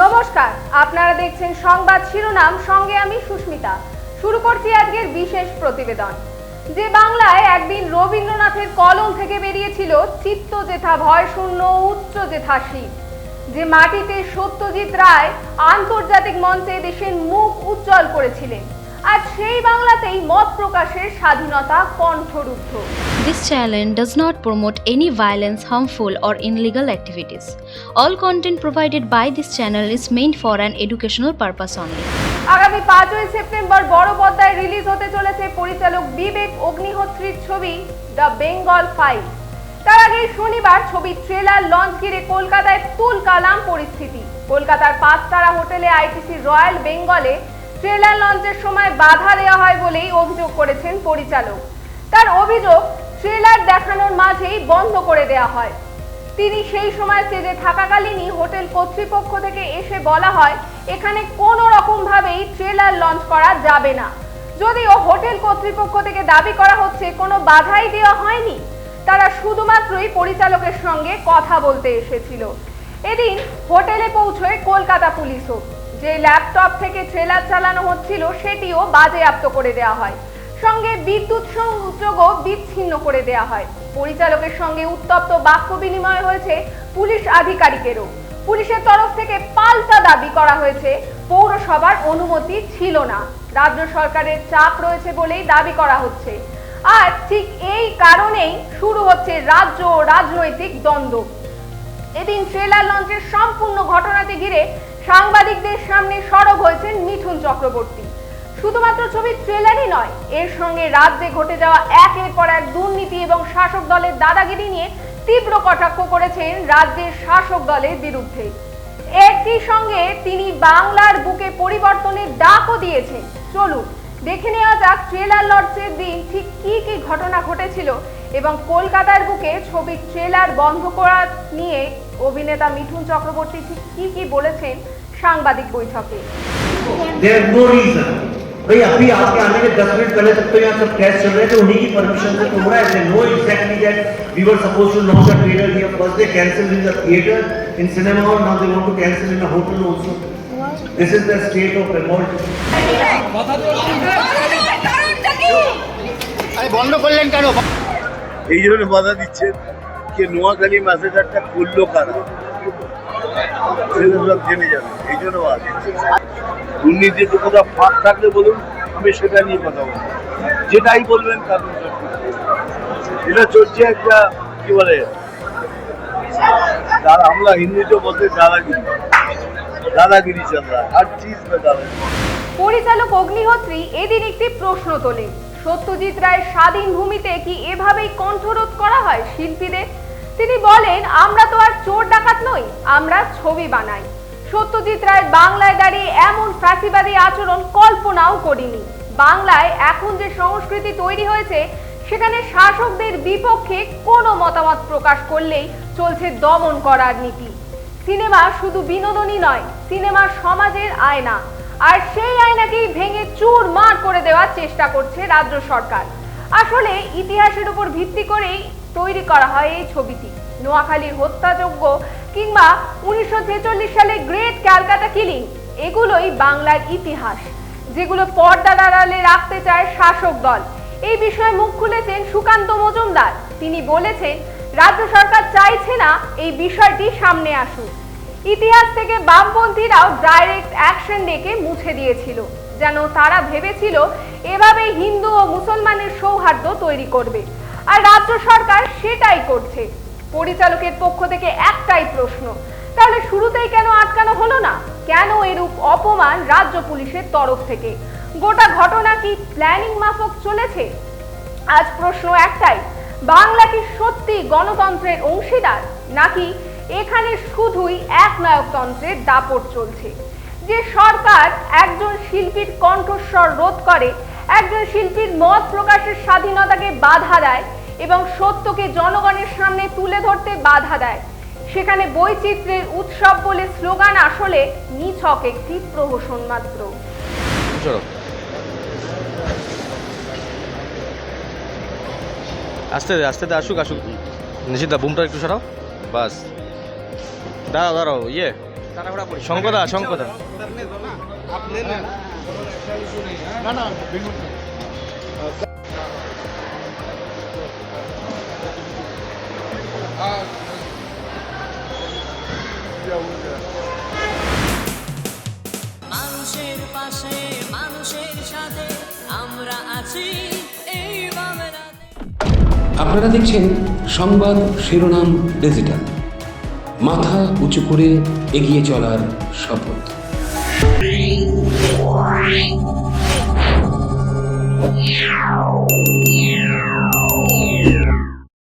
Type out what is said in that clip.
নমস্কার, আপনারা দেখছেন সংবাদ শিরোনাম, সঙ্গে আমি সুস্মিতা। শুরু করছি আজকের বিশেষ প্রতিবেদন। যে বাংলায় একদিন রবীন্দ্রনাথের কলম থেকে বেরিয়েছিল চিত্ত যেথা ভয় শূন্য উচ্চ যেথা শীত। যে মাটিতে সত্যজিৎ রায় আন্তর্জাতিক মঞ্চে দেশের মুখ উজ্জ্বল করেছিলেন। আজ সেই বাংলাতেই মত প্রকাশের স্বাধীনতা কণ্ঠরুদ্ধ This channel does not promote any violence, harmful, or illegal activities. All content provided by this channel is meant for an educational purpose only. আগামী পাঁচই সেপ্টেম্বর বড় পর্দায় রিলিজ হতে চলেছে পরিচালক বিবেক অগ্নিহোত্রীর ছবি দ্য বেঙ্গল ফাইল তার আগে শনিবার ছবির ট্রেলার লঞ্চ ঘিরে কলকাতায় তুল কালাম পরিস্থিতি কলকাতার পাঁচতারা হোটেলে আইটিসি রয়্যাল বেঙ্গলে ট্রেলার লঞ্চের সময় বাধা দেওয়া হয় বলেই অভিযোগ করেছেন পরিচালক। তার অভিযোগ ট্রেলার দেখানোর মাঝেই বন্ধ করে দেওয়া হয়। তিনি সেই সময় স্টেজে থাকাকালীনই হোটেল কর্তৃপক্ষ থেকে এসে বলা হয়, এখানে কোনো রকম ভাবেই ট্রেলার লঞ্চ করা যাবে না। যদিও হোটেল কর্তৃপক্ষ থেকে দাবি করা হচ্ছে, কোনো বাধাই দেওয়া হয়নি। তারা শুধুমাত্রই পরিচালকের সঙ্গে কথা বলতে এসেছিল। এদিন হোটেলে পৌঁছয় কলকাতা পুলিশও। যে ল্যাপটপ থেকে ট্রেলার চালানো হচ্ছিল, সেটিও বাজেয়াপ্ত করে দেওয়া হয়। সঙ্গে বিদ্যুৎ সংযোগও বিচ্ছিন্ন করে দেওয়া হয়। পরিচালকের সঙ্গে উত্তপ্ত বাক্য বিনিময় হয়েছে পুলিশ আধিকারিকেরও। পুলিশের তরফ থেকে পাল্টা দাবি করা হয়েছে, পৌরসভার অনুমতি ছিল না। রাজ্য সরকারের চাপ রয়েছে বলেই দাবি করা হচ্ছে। আর ঠিক এই কারণেই শুরু হচ্ছে রাজ্য রাজনৈতিক দ্বন্দ্ব। এদিন ট্রেলার লঞ্চের সম্পূর্ণ ঘটনাতে ঘিরে সাংবাদিকদের সামনে সরব হয়েছেন মিঠুন চক্রবর্তী। শুধুমাত্র ছবির ট্রেলারই নয়, এর সঙ্গে রাজ্যে ঘটে যাওয়া একের পর এক দুর্নীতি এবং শাসক দলের দাদাগিরি নিয়ে তীব্র কটাক্ষ করেছেন রাজ্যের শাসক দলের বিরুদ্ধে। একই সঙ্গে তিনি বাংলার বুকে পরিবর্তনের ডাকও দিয়েছেন। চলুন দেখে নেওয়া যাক ট্রেলার লঞ্চের দিন ঠিক কি কি ঘটনা ঘটেছিল এবং কলকাতার বুকে ছবির ট্রেলার বন্ধ করা নিয়ে অভিনেতা মিঠুন চক্রবর্তী ঠিক কি কি বলেছেন সাংবাদিক বৈঠকে देयर नो रीजन भाई अभी आपके आने के 10 मिनट पहले तक तो यहाँ सब टेस्ट चल रहे थे उन्हीं की परमिशन से तो हो रहा है no exactly that we were suppose to launch a trailer here first they cancel in the theatre in cinema और now they want to cancel in a hotel also This is the state of emergency. বন্ধ করলেন কেন? এই জন্য বাধা দিচ্ছে যে নোয়াখালী ম্যাসেজারটা করল কারা? সেটা সব জেনে যাবে। এই জন্য বাধা দুর্নীতিতে কোথাও ফাঁক থাকলে বলুন আমি সেটা নিয়ে কথা বলব। যেটাই বলবেন তার এটা চলছে একটা কি বলে তার আমরা হিন্দিতে বলতে যারা কিন্তু দাদাগিরি চল আর চিজ বেদাল পরিচালক অগ্নিহোত্রী এদিন একটি প্রশ্ন তোলে সত্যজিৎ রায়ের স্বাধীন ভূমিতে কি এভাবেই কণ্ঠরোধ করা হয় শিল্পীদের? তিনি বলেন, আমরা তো আর চোর ডাকাত নই, আমরা ছবি বানাই। সত্যজিৎ রায় বাংলায় দাঁড়িয়ে এমন ফ্যাসিবাদী আচরণ কল্পনাও করিনি। বাংলায় এখন যে সংস্কৃতি তৈরি হয়েছে, সেখানে শাসকদের বিপক্ষে কোনো মতামত প্রকাশ করলেই চলছে দমন করার নীতি। সিনেমা শুধু বিনোদনই নয় সিনেমা সমাজের আয়না। আর সেই আয়নাকেই ভেঙে চুর মার করে দেওয়ার চেষ্টা করছে রাজ্য সরকার। আসলে ইতিহাসের উপর ভিত্তি করেই তৈরি করা হয় এই ছবিটি। নোয়াখালীর হত্যাযোগ্য কিংবা উনিশশো সালে গ্রেট ক্যালকাটা কিলিং, এগুলোই বাংলার ইতিহাস, যেগুলো পর্দার আড়ালে রাখতে চায় শাসক দল। এই বিষয়ে মুখ খুলেছেন সুকান্ত মজুমদার। তিনি বলেছেন, রাজ্য সরকার চাইছে না এই বিষয়টি সামনে আসুক। ইতিহাস থেকে বামপন্থীরাও ডাইরেক্ট অ্যাকশন ডেকে মুছে দিয়েছিল। যেন তারা ভেবেছিল, এভাবেই হিন্দু ও মুসলমানের সৌহার্দ্য তৈরি করবে। আর রাজ্য সরকার সেটাই করছে। পরিচালকের পক্ষ থেকে একটাই প্রশ্ন, তাহলে শুরুতেই কেন আটকানো হলো না? কেন এরূপ অপমান রাজ্য পুলিশের তরফ থেকে? গোটা ঘটনা কি প্ল্যানিং মাফক চলেছে? আজ প্রশ্ন একটাই, বাংলা কি সত্যি গণতন্ত্রের অংশীদার? নাকি এখানে শুধুই এক নায়কতন্ত্রের দাপট চলছে। যে সরকার একজন শিল্পীর কণ্ঠস্বর রোধ করে, একজন শিল্পীর মত প্রকাশের স্বাধীনতাকে বাধা দেয় এবং সত্যকে জনগণের সামনে তুলে ধরতে বাধা দেয়। সেখানে বৈচিত্র্যের উৎসব বলে স্লোগান আসলে নিছক একটি প্রহসন মাত্র। আস্তে আস্তে আসুক আসুক। নিশ্চিত বুমটা একটু সরাও। বাস। দাঁড়াও দাঁড়াও ইয়ে। শঙ্কদা শঙ্কদা। মানুষের পাশে মানুষের সাথে আমরা আছি আপনারা দেখছেন সংবাদ শিরোনাম ডিজিটাল। মাথা উঁচু করে এগিয়ে চলার শপথ।